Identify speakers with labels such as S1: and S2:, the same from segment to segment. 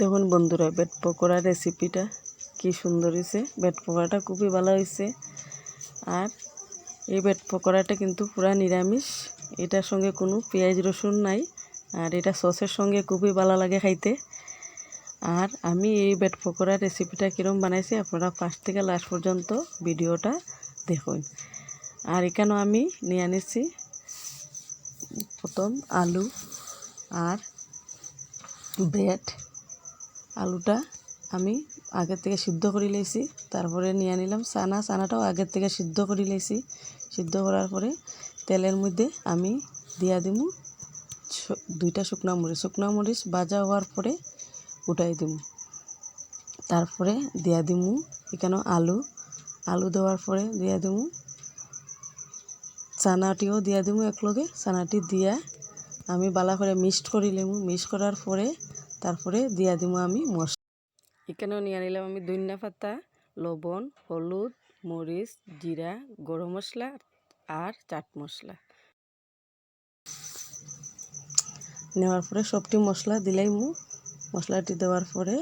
S1: দেখুন বন্ধুরা বেড পকোড়া রেসিপিটা কি সুন্দর হয়েছে। বেড পকোড়াটা খুবই ভালো হয়েছে। আর এই বেড পকোড়াটা কিন্তু পুরা নিরামিষ। এটার সঙ্গে কোনো পেঁয়াজ রসুন নাই, আর এটা সসের সঙ্গে খুবই ভালো লাগে খাইতে। আর আমি এই বেড পকোড়া রেসিপিটা কীরকম বানাইছি, আপনারা ফার্স্ট থেকে লাস্ট পর্যন্ত ভিডিওটা দেখুন। আর এখানেও আমি নিয়ে আনিছি প্রথম আলু আর ব্রেড আলুটা আমি আগের থেকে সিদ্ধ করে লাইছি তারপরে নিয়ে নিলাম চানা। চানাটাও আগের থেকে সিদ্ধ করে লাইছি সিদ্ধ করার পরে তেলের মধ্যে আমি দিয়া দিমু দুইটা শুকনা মরিচ। শুকনা মরিচ ভাজা হওয়ার পরে উঠাই দিমু। তারপরে দিয়া দিমু এখানেও আলু। আলু দেওয়ার পরে দিয়া দিমু চানাটিও দিয়া দিমু একলগে। চানাটি দিয়া আমি বালা করে মিক্সড করে লিমু মিক্স করার পরে তারপরে দিয়া দিমু আমি মশলা এখানেও নিয়ে নিলাম আমি ধনিয়া পাতা লবণ হলুদ মরিচ জিরা গরম মশলা আর চাট মশলা। নেওয়ার পরে সবটি মশলা দিলাই মু। মশলাটি দেওয়ার পরে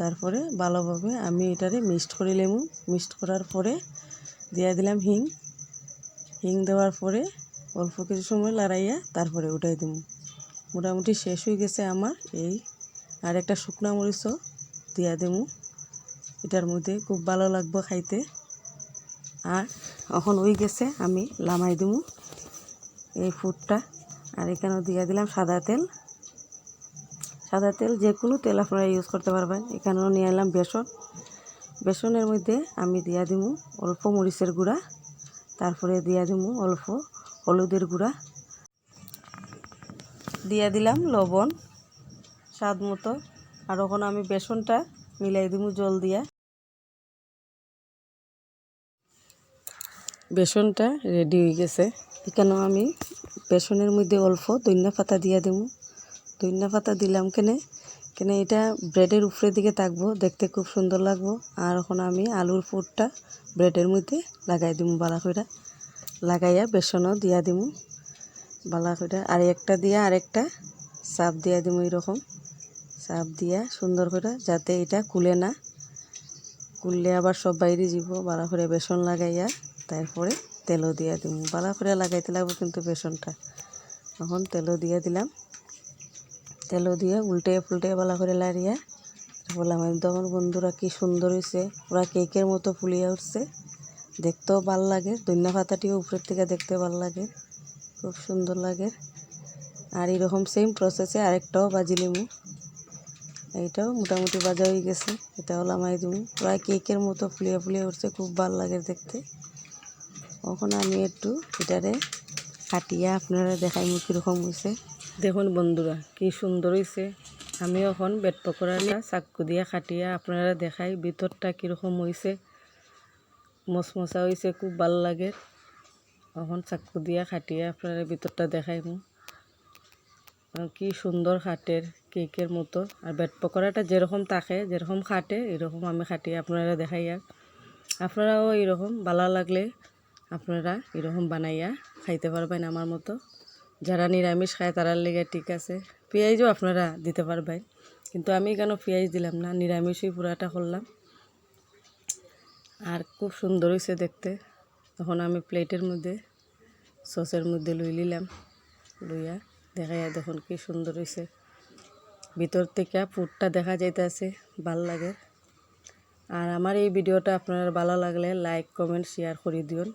S1: তারপরে ভালোভাবে আমি এটারে মিক্সড করে লেমু মিক্সড করার পরে দিয়া দিলাম হিং। হিং দেওয়ার পরে অল্প কিছু সময় লড়াইয়া তারপরে উঠাই দিমু। মোটামুটি শেষ হয়ে গেছে আমার এই আর একটা শুকনো মরিচও দিয়া দিমু। এটার মধ্যে খুব ভালো লাগবে খাইতে। আর এখন হয়ে গেছে, আমি লামাই দিমু এই ফুডটা আর এখানেও দিয়া দিলাম সাদা তেল। সাদা তেল যে কোনো তেল আপনারা ইউজ করতে পারবেন। এখানেও নিয়ে এলাম বেসন। বেসনের মধ্যে আমি দিয়া দিমু অল্প মরিচের গুঁড়া। তারপরে দিয়া দিমু অল্প হলুদের গুঁড়া। দিয়া দিলাম লবণ। স্বাদ মতো। আর ওখানে আমি বেসনটা মিলাই দিমু জল দিয়া। বেসনটা রেডি হয়ে গেছে। এখানেও আমি বেসনের মধ্যে অল্প ধনিয়া পাতা দিয়া দিমু। ধনিয়া পাতা দিলাম কেনে? কেনে এটা ব্রেডের উপরের দিকে থাকব, দেখতে খুব সুন্দর লাগবো। আর এখন আমি আলুর ফুটটা ব্রেডের মধ্যে লাগাই দিমু বালা কইরা। লাগাইয়া বেসনও দিয়া দিমু। বালা কইরা আর একটা দিয়া আরেকটা চাপ দিয়া দিমু এরকম। চাপ দিয়া সুন্দর করে যাতে এটা কুলে না। কুললে আবার সব বাইরে যাব বালা করে বেসন লাগাইয়া তারপরে তেলও দিয়া দিমু। বালা করে লাগাইতে লাগবো কিন্তু বেসনটা। এখন তেলও দিয়ে দিলাম। তেলও দিয়ে উল্টে ফুলটে বালা করে লাড়িয়া বললাম একদম বন্ধুরা কি সুন্দর হয়েছে ওরা কেকের মতো ফুলিয়ে উঠছে। দেখতেও ভালো লাগে ধনিয়া পাতাটিও উপরের থেকে দেখতে ভালো লাগে, খুব সুন্দর লাগে। আর এরকম সেম প্রসেসে আরেকটাও বাজি লিমু এইটাও মোটামুটি বাজা হয়ে গেছে। এটাও লামাই দিমু প্রায় কেকের মতো ফুলিয়ে ফুলিয়ে উঠছে, খুব ভালো লাগে দেখতে। এখন আমি একটু এটারে কাটিয়া আপনারা দেখাইমু কীরকম হয়েছে দেখুন বন্ধুরা, কি সুন্দর হয়েছে আমি এখন বেড পকোড়াটা চাকু দিয়া কাটিয়া আপনারা দেখাই ভিতরটা কীরকম হয়েছে মশমশা হয়েছে খুব ভালো লাগে। এখন চাকু দিয়া কাটিয়া আপনারা ভিতরটা দেখাইমু। কি সুন্দর খাটের কেকের মতো। আর বেড পকোড়াটা যেরকম থাকে যেরকম খাটে, এরকম আমি খাটিয়ে আপনারা দেখাইয়া। আপনারাও এরকম ভালো লাগলে আপনারা এরকম বানাইয়া খাইতে পারবেন আমার মতো। যারা নিরামিষ খায় তারার লেগে ঠিক আছে। পেঁয়াজও আপনারা দিতে পারবেন। কিন্তু আমি কেন পেঁয়াজ দিলাম না? নিরামিষই পুরাটা করলাম। আর খুব সুন্দর হয়েছে দেখতে। তখন আমি প্লেটের মধ্যে, সসের মধ্যে লই নিলাম। লইয়া দেখাইয়া দেখুন কি সুন্দর হয়েছে ভিতর থেকে ফুটটা দেখা যাইতেছে, ভালো লাগে। আর আমার এই ভিডিওটা আপনার ভালো লাগলে লাইক কমেন্ট শেয়ার করে দিন